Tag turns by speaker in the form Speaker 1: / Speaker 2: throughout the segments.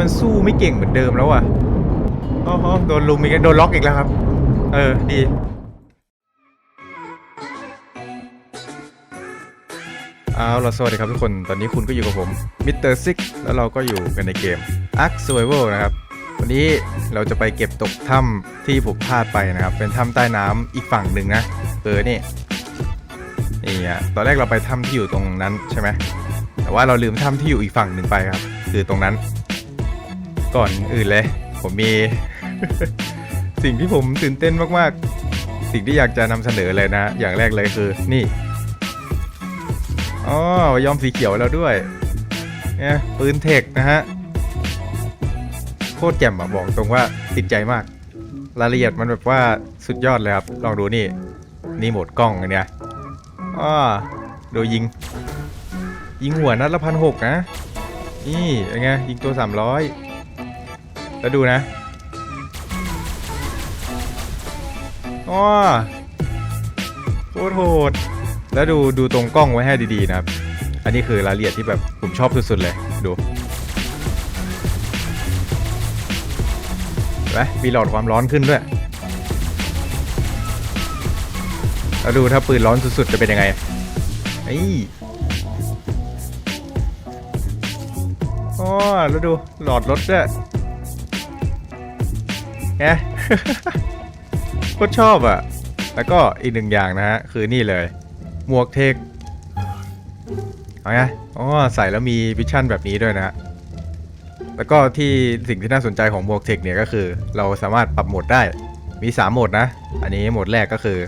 Speaker 1: มันสู้ไม่เก่งเหมือนเดิมแล้วอะอ๋อโดนลุมอีกแล้วโดนล็อกอีกแล้วครับ เออ ดีเอาล่ะสวัสดีครับทุกคน ตอนนี้คุณก็อยู่กับผมมิสเตอร์ซิกแล้วเราก็อยู่กันในเกม Ark Survival นะครับ วันนี้เราจะไปเก็บตกถ้ำที่ผมพลาดไปนะครับ เป็นถ้ำใต้น้ำอีกฝั่งหนึ่งนะเออนี่นี่อะตอนแรกเราไปถ้ำที่อยู่ตรงนั้นใช่ไหมแต่ว่าเราลืมถ้ำที่อยู่อีกฝั่งหนึ่งไปครับ คือตรงนั้น ก่อนอื่นเลย ผมมี สิ่งที่ผมตื่นเต้นมากๆ สิ่งที่อยากจะนำเสนอเลยนะ อย่างแรกเลยคือ นี่อ๋อยอมสีเขียวแล้วด้วยเนี่ยปืนเทคนะฮะ โคตรแจ่มอะบอกตรงว่าติดใจมาก รายละเอียดมันแบบว่าสุดยอดเลยครับ ลองดูนี่ นี่โหมดกล้องเนี้ยอ้อดูยิง ยิงหัวนัดละพันหกนะ นี่ยังไงยิงตัวสามร้อย แล้วดูนะอ้อโคตรโหด แล้วดูดูตรงกล้องไว้ให้ดีๆนะครับ อันนี้คือรายละเอียดที่แบบผมชอบสุดๆเลย ดูเห็นไหมมีหลอดความร้อนขึ้นด้วย แล้วดูถ้าปืนร้อนสุดๆจะเป็นยังไงไอ้อ๋อแล้วดูหลอดรถด้วย แฮโคตรชอบอะ แล้วก็อีกหนึ่งอย่างนะฮะ คือนี่เลย หมวกเทคเอาไงอ๋อใส่แล้วมีวิชั่นแบบนี้ด้วยนะฮะแล้วก็ที่สิ่งที่น่าสนใจของหมวกเทคเนี่ยก็คือ เราสามารถปรับโหมดได้ มี 3โหมดนะ อันนี้โหมดแรกก็คือ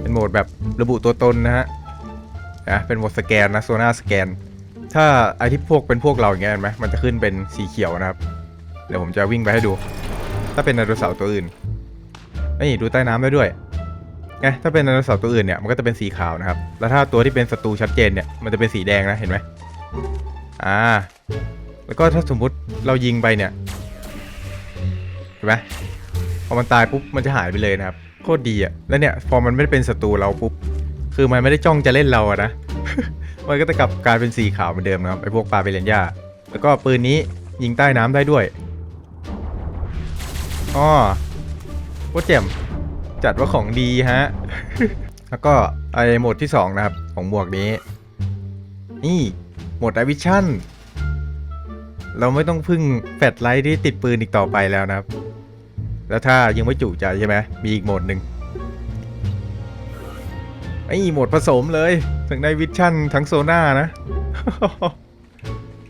Speaker 1: เป็นโหมดแบบระบุตัวตนนะฮะนะเป็นโหมดสแกนนะโซน่าสแกน ถ้าไอที่พวกเป็นพวกเราอย่างเงี้ยเห็นไหมมันจะขึ้นเป็นสีเขียวนะครับ เดี๋ยวผมจะวิ่งไปให้ดู ถ้าเป็นไดโนเสาร์ตัวอื่นนี่ดูใต้น้ำได้ด้วยไงถ้าเป็นไดโนเสาร์ตัวอื่นเนี่ยมันก็จะเป็นสีขาวนะครับ แล้วถ้าตัวที่เป็นศัตรูชัดเจนเนี่ยมันจะเป็นสีแดงนะเห็นไหมอ่า แล้วก็ถ้าสมมุติเรายิงไปเนี่ยเห็นไหมพอมันตายปุ๊บมันจะหายไปเลยนะครับโคตรดีอะแล้วเนี่ยพอมันไม่ได้เป็นศัตรูเราปุ๊บคือมันไม่ได้จ้องจะเล่นเราอะนะมันก็จะกลับกลายเป็นสีขาวเหมือนเดิมนะครับไอพวกปลาเปเรนยาแล้วก็ปืนนี้ยิงใต้น้ำได้ด้วย อ๋อโคตรเจ๋มจัดว่าของดีฮะ แล้วก็ไอโหมดที่ 2 นะครับ ของหมวกนี้ นี่โหมดไอวิชั่น เราไม่ต้องพึ่งแฟลชไลท์ที่ติดปืนอีกต่อไปแล้วนะครับ แล้วถ้ายังไม่จุใจใช่ไหมมีอีกโหมดหนึ่งไอโหมดผสมเลยทั้งไดวิชั่นทั้งโซน่านะ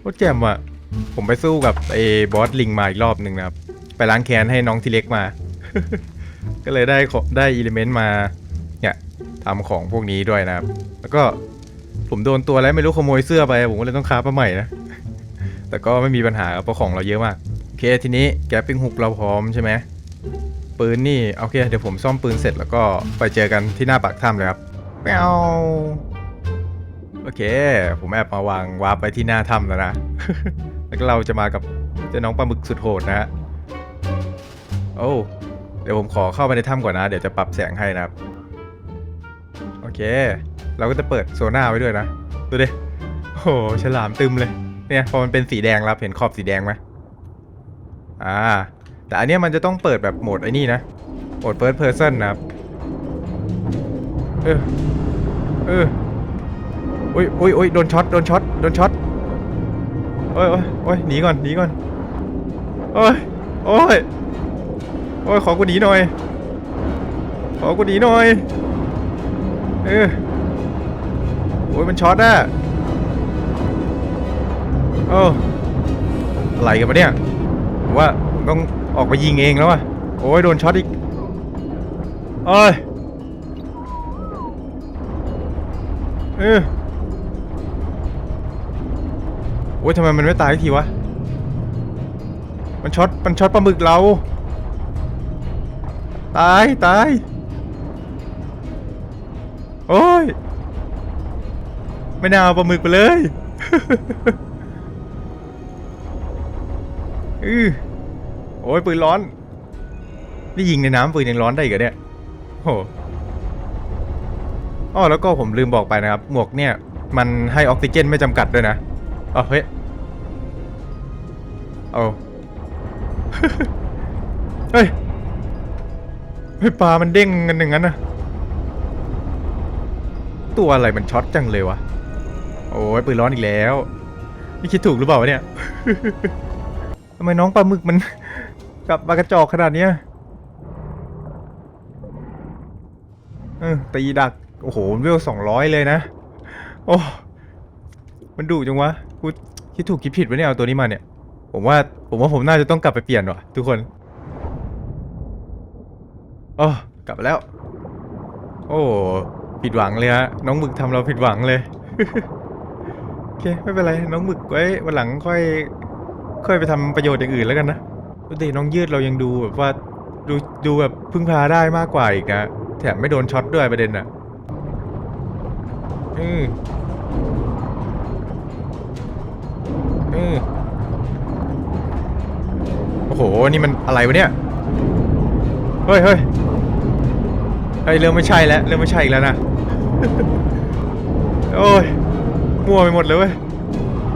Speaker 1: โคตรแจ่มอะ ผมไปสู้กับไอ้บอสลิงมาอีกรอบหนึ่งนะครับ ไปล้างแค้นให้น้องทีเล็กมา ก็เลยได้ได้อิเลเมนต์มาเนี่ยทำของพวกนี้ด้วยนะครับ แล้วก็ผมโดนตัวแล้วไม่รู้ขโมยเสื้อไป ผมก็เลยต้องค้ามาใหม่นะ แต่ก็ไม่มีปัญหาเพราะของเราเยอะมาก โอเคทีนี้แกปิ้งฮุกเราพร้อมใช่ไหมปืนนี่โอเค เดี๋ยวผมซ่อมปืนเสร็จแล้วก็ไปเจอกันที่หน้าปากถ้ำเลยครับแปวโอเค ผมแอบมาวางวาร์ปไปที่หน้าถ้ำแล้วนะ แล้วเราจะมากับเจ้าน้องปลาหมึกสุดโหดนะฮะ โอ้เดี๋ยวผมขอเข้าไปในถ้ำก่อนนะ เดี๋ยวจะปรับแสงให้นะครับ โอเค เราก็จะเปิดโซน่าไว้ด้วยนะ ดูดิโอ้ฉลามตึมเลย เนี่ยพอมันเป็นสีแดงแล้วเห็นขอบสีแดงไหมอ่า แต่อันเนี้ยมันจะต้องเปิดแบบโหมดไอ้นี่นะ โหมด first person นะครับ เออ เออโอ้ยโอ้ยโอ้ยโดนช็อต โดนช็อต โดนช็อตโอ้ยโอ้ยโอ้ยหนีก่อน หนีก่อน โอ้ย โอ้ย โอ้ยขอกูหนีหน่อย ขอกูหนีหน่อย เออ โอ้ยมันช็อตอะโอ้อะไรกันปะเนี่ยว่าต้องออกไปยิงเองแล้วอะโอ้ยโดนช็อตอีกโอ้ยเออโอ้ยทำไมมันไม่ตายทีวะ มันช็อต มันช็อตปลาหมึกเรา ตาย ตาย โอ้ย ไม่น่าเอาปลาหมึกไปเลยอือโอ้ยปืนร้อน นี่ยิงในน้ำปืนยังร้อนได้อีกเหรอเนี่ยโอ้โหอ๋อแล้วก็ผมลืมบอกไปนะครับ หมวกเนี่ย มันให้ออกซิเจนไม่จำกัดด้วยนะอ๋อเฮ้ยเอาเฮ้ย เฮ้ยปลามันเด้งกันอย่างนั้นนะตัวอะไรมันช็อตจังเลยวะ โอ้ยปืนร้อนอีกแล้ว นี่คิดถูกหรือเปล่าวะเนี่ย ทำไมน้องปลาหมึกมัน กลับมากระจอกขนาดเนี้ยเออตีดัก โอ้โหเวลสองร้อยเลยนะ โอ้มันดุจังวะกูคิดถูกคิดผิดวะเนี่ยเอาตัวนี้มาเนี่ย ผมว่าผมว่าผมน่าจะต้องกลับไปเปลี่ยนว่ะทุกคน โอ้กลับมาแล้ว โอ้ผิดหวังเลยฮะน้องหมึกทำเราผิดหวังเลยโอเคไม่เป็นไรน้องหมึกไว้วันหลังค่อย ค่อยไปทำประโยชน์อย่างอื่นแล้วกันนะดูดิน้องยืดเรายังดูแบบว่าดูดูแบบพึ่งพาได้มากกว่าอีกนะแถมไม่โดนช็อตด้วยประเด็นอะอืมอืมโอ้โห นี่มันอะไรวะเนี่ย เฮ้ยเฮ้ยเฮ้ยเริ่มไม่ใช่แล้วเริ่มไม่ใช่อีกแล้วนะโอ้ยมั่วไปหมดเลยเว้ย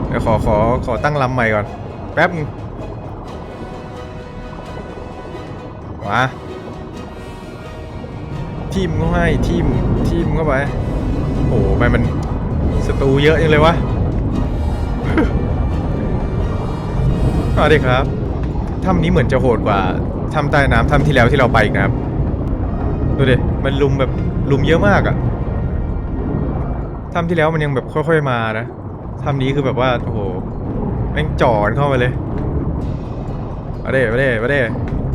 Speaker 1: เดี๋ยวขอขอขอตั้งลำใหม่ก่อน แป๊บนึงมาทีมเขาให้ทีมทีมเข้าไปโอ้โหไปมันศัตรูเยอะจังเลยวะเอาดิครับถ้ำนี้เหมือนจะโหดกว่า ถ้ำใต้น้ำถ้ำที่แล้วที่เราไปอีกนะครับ ดูดิ มันลุมแบบลุมเยอะมากอะถ้ำที่แล้วมันยังแบบค่อยๆมานะถ้ำนี้คือแบบว่าโอ้โหแม่งจอนเข้ามาเลยมาเด้มาเด้มาเด้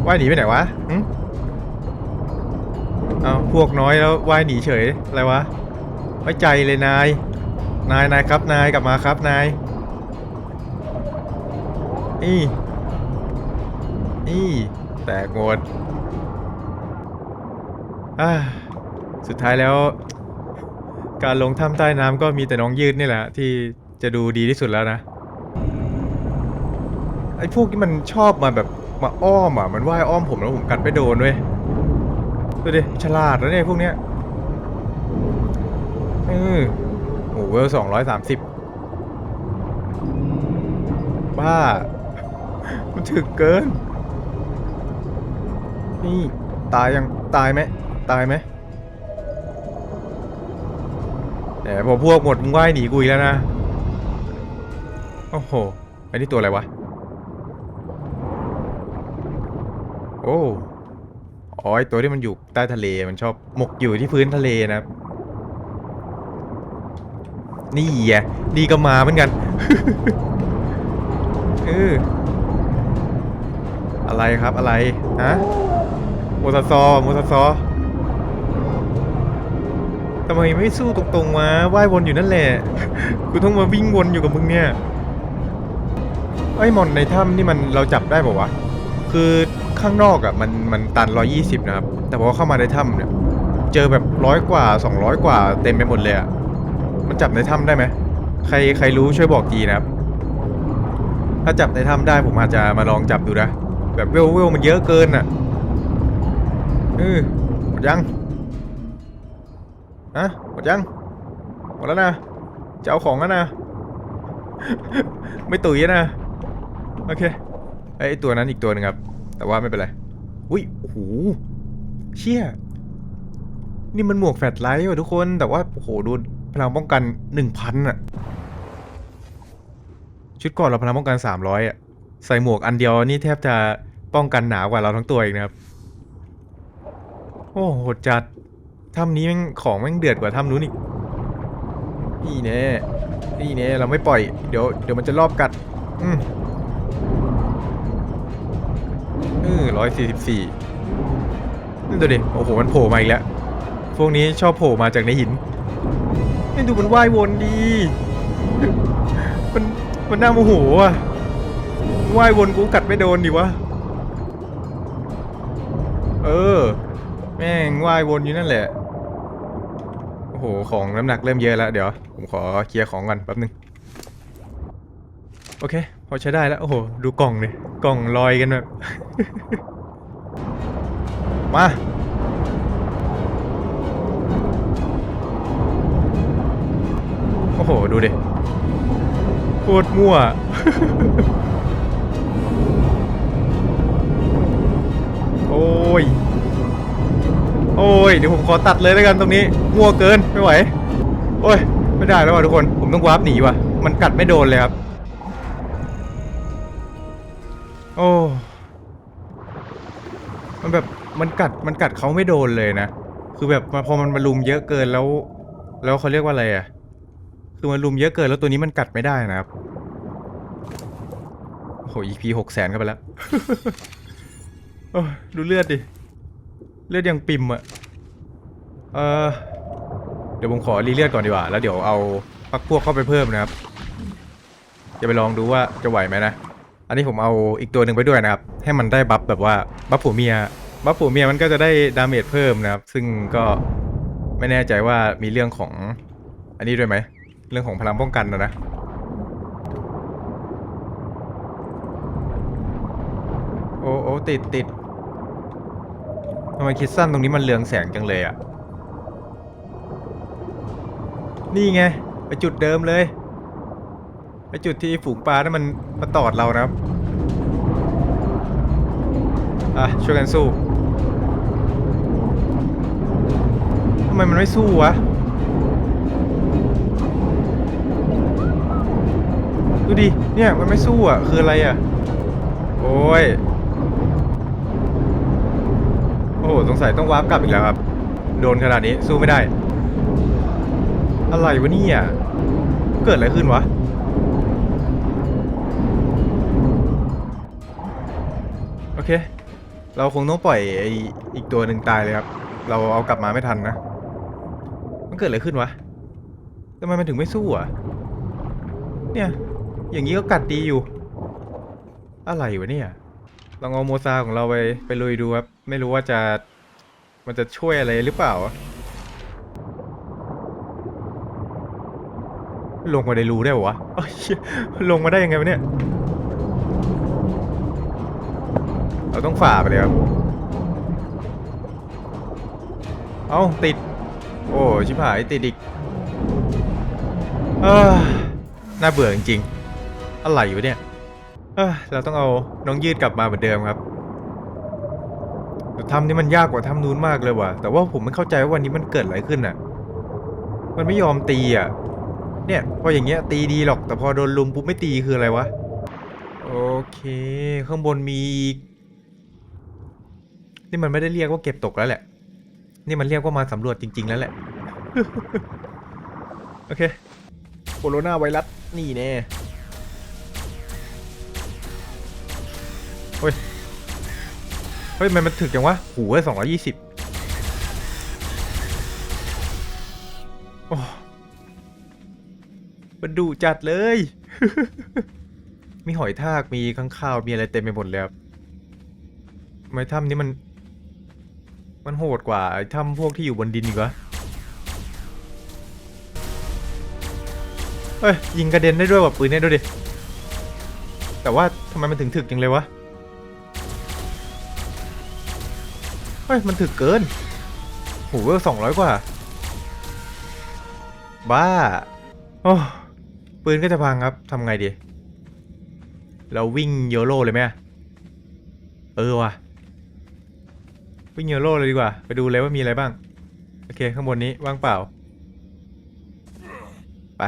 Speaker 1: ว่ายหนีไปไหนวะหึเอาพวกน้อยแล้วว่ายหนีเฉยอะไรวะไว้ใจเลยนาย นายนายครับนายกลับมาครับนายนี่นี่ แตกหมดสุดท้ายแล้ว การลงถ้ำใต้น้ำก็มีแต่น้องยืดนี่แหละ ที่จะดูดีที่สุดแล้วนะไอ้พวกที่มันชอบมาแบบมาอ้อมอะมันว่ายอ้อมผมแล้วผมกัดไปโดนเว้ยดูดิฉลาดแล้วเนี่ยพวกเนี้ยเออโอ้เวลสองร้อยสามสิบบ้า มันถึกเกิน นี่ตายยังตายไหมตายไหมแต่พอพวกหมดมึงว่ายหนีกูอีกแล้วนะโอ้โหไอ้นี่ตัวอะไรวะโอ้อ๋อไอตัวที่มันอยู่ใต้ทะเลมันชอบหมกอยู่ที่พื้นทะเลนะนี่ไงนี่ก็มาเหมือนกันเอออะไรครับอะไรฮะ มซาซอโมซาซอทำไมไม่สู้ตรงๆมาว่ายวนอยู่นั่นแหละกูต้องมาวิ่งวนอยู่กับมึงเนี่ยไอ้มอนในถ้ำนี่มันเราจับได้ป่าวะ คือข้างนอกอะ่ะมันมันตัน 120 นะครับ แต่พอเข้ามาในถ้ำเนี่ย เจอแบบร้อยกว่า 200 กว่าเต็มไปหมดเลยอะ่ะ มันจับในถ้ำได้ไหม ใครใครรู้ช่วยบอกทีนะครับ ถ้าจับในถ้ำได้ผมอาจจะมาลองจับดูนะ แบบเวลเวลมันเยอะเกินอะ เออหมดยังฮะหมดยังหมดแล้วนะจะเอาของแล้วนะ ไม่ตุ๋ยนะ โอเคไอ้ตัวนั้นอีกตัวหนึ่งครับ แต่ว่าไม่เป็นไรอุ้ยโอ้โหเชี่ยนี่มันหมวกแฟลชไลท์ว่ะทุกคนแต่ว่าโอ้โหดูพลังป้องกันหนึ่งพันอะชุดก่อนเราพลังป้องกันสามร้อยอะใส่หมวกอันเดียวนี่แทบจะป้องกันหนากว่าเราทั้งตัวเอีกนะครับ อ้โหจัดถ้ำนี้แม่งของแม่งเดือดกว่าถ้ำนู้นอีกนี่แน่นี่แน่เราไม่ปล่อย เดี๋ยวเดี๋ยวมันจะรอบกัด อืมเออร้อยสี่สิบสี่นี่ดูดิ โอ้โห มันโผล่มาอีกแล้ว พวกนี้ชอบโผล่มาจากในหินนี่ดูมันว่ายวนดี มัน มันน่าโมโหอะว่ายวนกูกัดไม่โดนดิวะ เออ แม่งว่ายวนอยู่นั่นแหละ โอ้โห ของน้ำหนักเริ่มเยอะแล้ว เดี๋ยว ผมขอเคลียร์ของก่อนแป๊บนึง โอเค พอใช้ได้แล้ว โอ้โห ดูกล่องเลยกล่องลอยกันแบบ มา โอ้โห ดูดิโคตรมั่วโอ้ย โอ้ยเดี๋ยวผมขอตัดเลยแล้วกันตรงนี้งัวเกินไม่ไหว โอ้ย ไม่ได้แล้วว่ะทุกคน ผมต้องวาร์ปหนีว่ะ มันกัดไม่โดนเลยครับ โอ้มันแบบมันกัดมันกัดเขาไม่โดนเลยนะ คือแบบพอมันมาลุมเยอะเกินแล้ว แล้วเขาเรียกว่าอะไรอะ คือมันลุมเยอะเกินแล้วตัวนี้มันกัดไม่ได้นะครับโอ้โห EP หกแสนเข้าไปแล้วโอ้ดูเลือดดิ เลือดยังปิ่มอะเออเดี๋ยวผมขอรีเลือดก่อนดีกว่า แล้วเดี๋ยวเอาพักพวกเข้าไปเพิ่มนะครับ จะไปลองดูว่าจะไหวไหมนะ อันนี้ผมเอาอีกตัวหนึ่งไปด้วยนะครับ ให้มันได้บัฟแบบว่าบัฟผัวเมีย บัฟผัวเมียมันก็จะได้ดาเมจเพิ่มนะครับ ซึ่งก็ไม่แน่ใจว่ามีเรื่องของอันนี้ด้วยไหม เรื่องของพลังป้องกันนะนะโอ้โอ้ติดติด ทำไมคิดสั้นตรงนี้มันเรืองแสงจังเลยอะ นี่ไง ไปจุดเดิมเลย ไปจุดที่ฝูงปลานั้นมันมาตอดเรานะครับ อะ ช่วยกันสู้ทำไมมันไม่สู้วะ ดูดิ เนี่ย มันไม่สู้อะ คืออะไรอะ โอ้ย อ้โหสงสัยต้องวาร์ปกลับอีกแล้วครับ โดนขนาดนี้สู้ไม่ได้ อะไรวะเนี่ยเกิดอะไรขึ้นวะโอเค เราคงต้องปล่อยไออีกตัวหนึ่งตายเลยครับ เราเอากลับมาไม่ทันนะ มันเกิดอะไรขึ้นวะทำไมมันถึงไม่สู้อะ เนี่ย อย่างนี้ก็กัดดีอยู่ อะไรวะเนี่ย ลองเอาโมซาของเราไปไปลุยดูครับ ไม่รู้ว่าจะมันจะช่วยอะไรหรือเปล่า ลงมาในรูได้หรอวะเอ้ยเหี้ยลงมาได้ยังไงวะเนี่ย เราต้องฝ่าไปเลยครับ เอาติด โอ้ชิบหายติดอีกเออน่าเบื่อจริงๆอะไรอยู่เนี่ย เออเราต้องเอาน้องยืดกลับมาเหมือนเดิมครับแต่ถ้ำนี้มันยากกว่าถ้ำนู้นมากเลยว่ะ แต่ว่าผมไม่เข้าใจว่าวันนี้มันเกิดอะไรขึ้นอะ มันไม่ยอมตีอะ เนี่ย พออย่างเงี้ยตีดีหรอก แต่พอโดนลุมปุ๊บไม่ตีคืออะไรวะ โอเค ข้างบนมีนี่มันไม่ได้เรียกว่าเก็บตกแล้วแหละ นี่มันเรียกว่ามาสำรวจจริง ๆ แล้วแหละ โอเค โคโรนาไวรัส นี่แน่ เฮ้ยมันมันถึกจังวะหูเฮ้ยสองร้อยี่สิบโอ้มันดุจัดเลย มีหอยทากมีข้างข้าวมีอะไรเต็มไปหมดเลยครับทำไมถ้ำนี้มัน มันโหดกว่าไอ้ถ้ำพวกที่อยู่บนดินอีกวะเฮ้ยยิงกระเด็นได้ด้วยว่ะปืนเนี่ยดูดิ แต่ว่าทำไมมันถึงถึกจังเลยวะ เฮ้ย มันถึกเกินโหเวลสองร้อยกว่า บ้า โอ้ ปืนก็จะพังครับ ทำไงดี เราวิ่งโยโร่เลยไหมเออว่ะ วิ่งโยโร่เลยดีกว่า ไปดูเลยว่ามีอะไรบ้าง โอเค ข้างบนนี้ว่างเปล่า ไป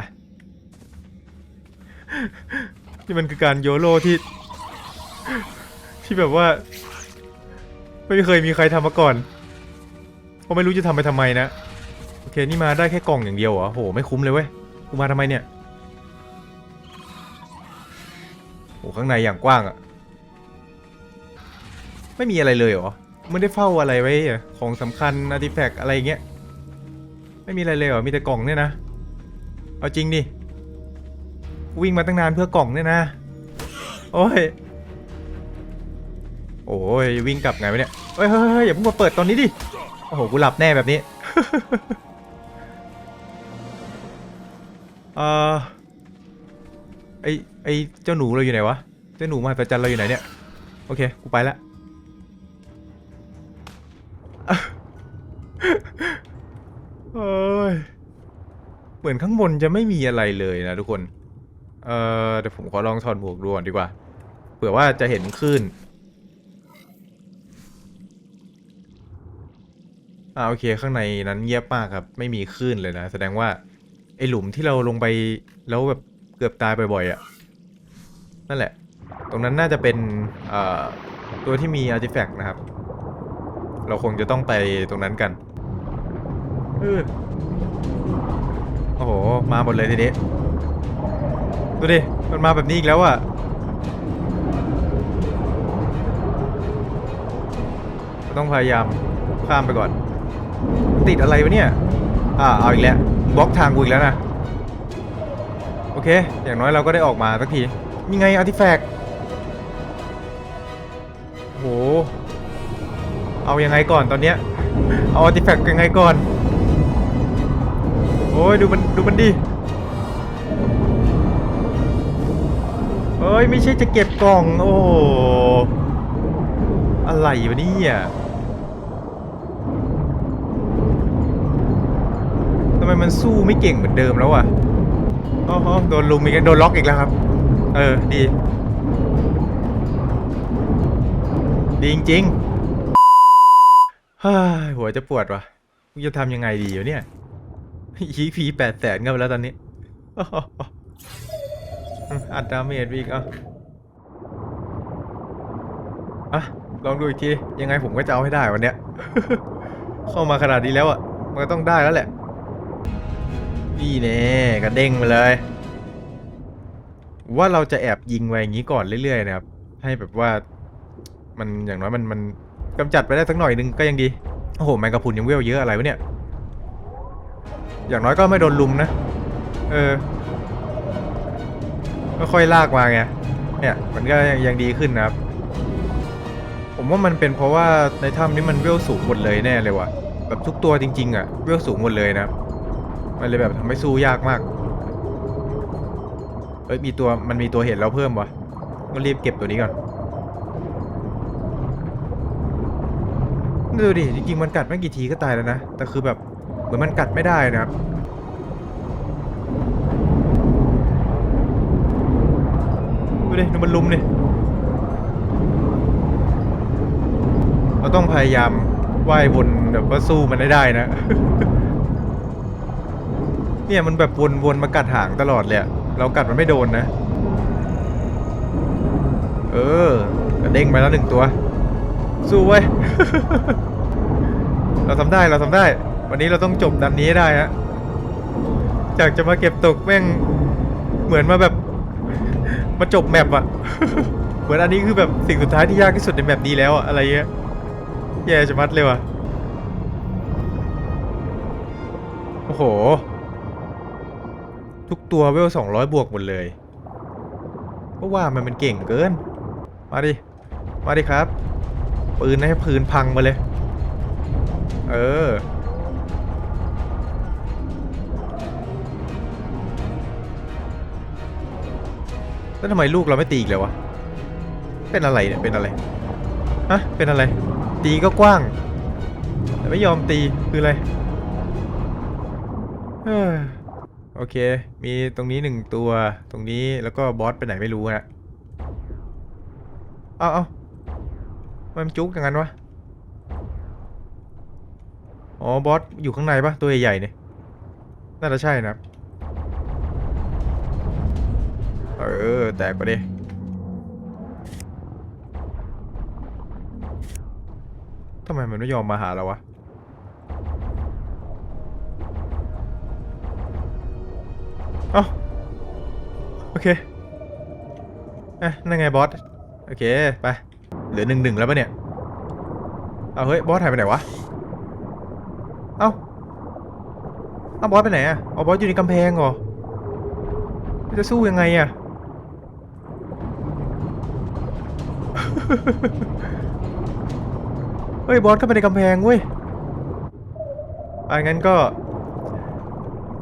Speaker 1: นี่มันคือการโยโร่ที่ ที่แบบว่า ไม่เคยมีใครทำมาก่อนเพราไม่รู้จะทำไปทำไมนะ โอเค นี่มาได้แค่กล่องอย่างเดียวเหรอโห ไม่คุ้มเลยเว้ย กูมาทำไมเนี่ยโหข้างในอย่างกว้างอะไม่มีอะไรเลยเหรอไม่ได้เฝ้าอะไรไว้ของสำคัญอาร์ติแฟกต์อะไรอย่างเงี้ย ไม่มีอะไรเลยเหรอ มีแต่กล่องเนี่ยนะ เอาจริงดิ วิ่งมาตั้งนานเพื่อกล่องเนี่ยนะ โอ้ย โอ้ยวิ่งกลับไงวะเนี่ยเฮ้ยเฮ้ยเฮ้ยอย่าเพิ่งมาเปิดตอนนี้ดิ โอ้โห กูหลับแน่แบบนี้ เออไอไอเจ้าหนูเราอยู่ไหนวะ เจ้าหนูมหัศจรรย์เราอยู่ไหนเนี่ย โอเค กูไปละเอ้ย เหมือนข้างบนจะไม่มีอะไรเลยนะทุกคน เออเดี๋ยวผมขอลองถอดหมวกดูก่อนดีกว่า เผื่อว่าจะเห็นคลื่น อ่าโอเค ข้างในนั้นเงียบมากครับ ไม่มีคลื่นเลยนะ แสดงว่าไอหลุมที่เราลงไปแล้วแบบเกือบตายบ่อยๆอะ่ะ นั่นแหละ ตรงนั้นน่าจะเป็นตัวที่มีอาร์ติแฟกต์นะครับ เราคงจะต้องไปตรงนั้นกันเออโอ้โห มาหมดเลยทีนี้ดูดิ มันมาแบบนี้อีกแล้วอะ่ะต้องพยายามข้ามไปก่อน ติดอะไรวะเนี่ย อ่า เอาอีกแล้ว บล็อกทางกูอีกแล้วนะ โอเค อย่างน้อยเราก็ได้ออกมาสักที มีไงอาร์ติแฟกต์โห เอายังไงก่อนตอนเนี้ย เอาอาร์ติแฟกต์ยังไงก่อน โอ้ยดูมันดูมันดิเอ้ย ไม่ใช่จะเก็บกล่อง โอ้ อะไรวะเนี่ย มันสู้ไม่เก่งเหมือนเดิมแล้วอะอ๋อโดนลุมอีกโดนล็อกอีกแล้วครับ เออ ดี ดีจริงๆหัวจะปวดวะจะทำยังไงดีวะเนี่ยยีพีแปดแสนกันไปแล้วตอนนี้อัดดาเมจอีกอะอะลองดูอีกที ยังไงผมก็จะเอาให้ได้วันเนี้ย เข้ามาขนาดนี้แล้วอะ มันก็ต้องได้แล้วแหละ นี่แน่กระเด้งมาเลย ว่าเราจะแอบยิงไว้อย่างนี้ก่อนเรื่อยๆนะครับ ให้แบบว่ามันอย่างน้อยมันมันกำจัดไปได้สักหน่อยนึงก็ยังดี โอ้โหแมงกะพรุนยังเวลเยอะอะไรวะเนี่ย อย่างน้อยก็ไม่โดนลุมนะ เออค่อยๆลากมาไง เนี่ยมันก็ยังดีขึ้นนะครับ ผมว่ามันเป็นเพราะว่าในถ้ำนี้มันเวลสูงหมดเลยแน่เลยว่ะ แบบทุกตัวจริง ๆอะเวลสูงหมดเลยนะครับ มันเลยแบบทำให้สู้ยากมาก เอ้ยมีตัวมันมีตัวเห็นแล้วเพิ่มวะก็รีบเก็บตัวนี้ก่อน ดูดิจริงๆมันกัดไม่กี่ทีก็ตายแล้วนะ แต่คือแบบเหมือนมันกัดไม่ได้นะครับดูดิดูมันลุมดิเราต้องพยายามว่ายวนแบบว่าสู้มันได้ได้นะ เนี่ยมันแบบวนๆมากัดหางตลอดเลยเรากัดมันไม่โดนนะ เออกระเด้งไปแล้วหนึ่งตัว สู้เว้ย เราทำได้เราทำได้ วันนี้เราต้องจบดันนี้ได้ฮะจากจะมาเก็บตกแม่งเหมือนมาแบบ มาจบแมปอะเหมือนอันนี้คือแบบสิ่งสุดท้ายที่ยากที่สุดในแมปนี้แล้วอะอะไรเงี้ยแย่จะมัดเลยว่ะโอ้โห ทุกตัวเวลสองร้อยบวกหมดเลยก็ว่ามันเป็นเก่งเกิน มาดิ มาดิครับ ปืนให้พื้นพังมาเลย เออ แล้วทำไมลูกเราไม่ตีอีกเลยวะ เป็นอะไรเนี่ย เป็นอะไร ฮะ เป็นอะไร ตีก็กว้าง แต่ไม่ยอมตี คืออะไรเอ้ โอเค มีตรงนี้หนึ่งตัว ตรงนี้แล้วก็บอสไปไหนไม่รู้ฮะเอาเอามันจุกอย่างนั้นวะ อ๋อ บอสอยู่ข้างในปะตัวใหญ่ๆเนี่ย น่าจะใช่นะ เออ แตกไปดิทำไมมันไม่ยอมมาหาเราวะ เอ้าโอเคอะนั่นไงบอส โอเค ไป เหลือหนึ่งหนึ่งแล้วปะเนี่ย เอาเฮ้ย บอสหายไปไหนวะ เอ้าเอาบอสไปไหนอะเอาบอสอยู่ในกำแพงเหรอ จะสู้ยังไงอะเฮ้ย บอสเข้าไปในกำแพงเว้ยอะงั้นก็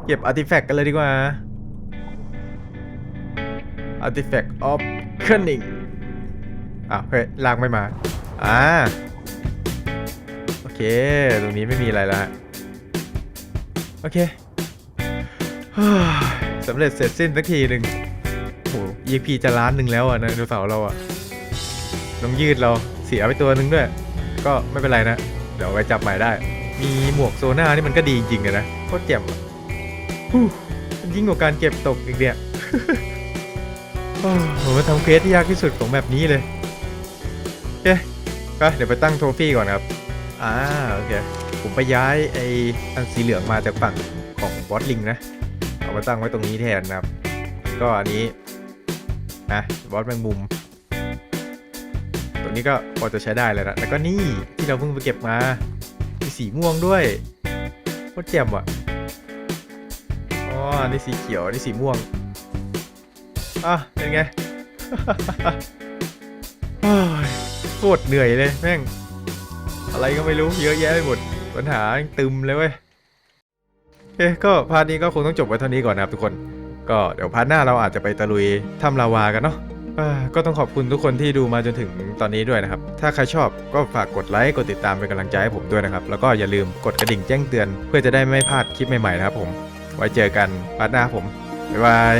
Speaker 1: เก็บอาร์ติแฟกต์กันเลยดีกว่า Artifact of Cunning อะเฮ้ยลากไม่มา อ่า โอเค ตรงนี้ไม่มีอะไรแล้วฮะโอเคสำเร็จเสร็จสิ้นสักทีหนึ่งโอ้โห EP จะล้านหนึ่งแล้วอะนะดูเสาเราอะน้องยืดเราเสียไปตัวหนึ่งด้วย ก็ไม่เป็นไรนะ เดี๋ยวไว้จับใหม่ได้ มีหมวกโซน่านี่มันก็ดีจริงๆนะโคตรเจ็บยิ่งกว่าการเก็บตกอีกเนี่ย โอ้โหมันทำเควสที่ยากที่สุดของแบบนี้เลยโอเคไปเดี๋ยวไปตั้งโทฟี่ก่อนครับ อ่าโอเค ผมไปย้ายไออันสีเหลืองมาจากฝั่งของบอสลิงนะ เอามาตั้งไว้ตรงนี้แทนนะครับ ก็อันนี้นะบอสแมงมุมตรงนี้ก็พอจะใช้ได้แล้วนะ แล้วก็นี่ที่เราเพิ่งไปเก็บมา มีสีม่วงด้วยโคตรแจ่มอะอ๋อนี่สีเขียวนี่สีม่วง อะเป็นไงโอ้ยโคตรเหนื่อยเลยแม่ง อะไรก็ไม่รู้เยอะแยะไปหมดปัญหาตึมเลยเว้ยโอเคก็พาร์ทนี้ก็คงต้องจบไว้เท่านี้ก่อนนะครับทุกคน ก็เดี๋ยวพาร์ทหน้าเราอาจจะไปตะลุยถ้ำลาวากันเนาะก็ต้องขอบคุณทุกคนที่ดูมาจนถึงตอนนี้ด้วยนะครับ ถ้าใครชอบก็ฝากกดไลค์ กดติดตามเป็นกำลังใจให้ผมด้วยนะครับ แล้วก็อย่าลืมกดกระดิ่งแจ้งเตือน เพื่อจะได้ไม่พลาดคลิปใหม่ๆนะครับผม ไว้เจอกันพาร์ทหน้าผม บ๊ายบาย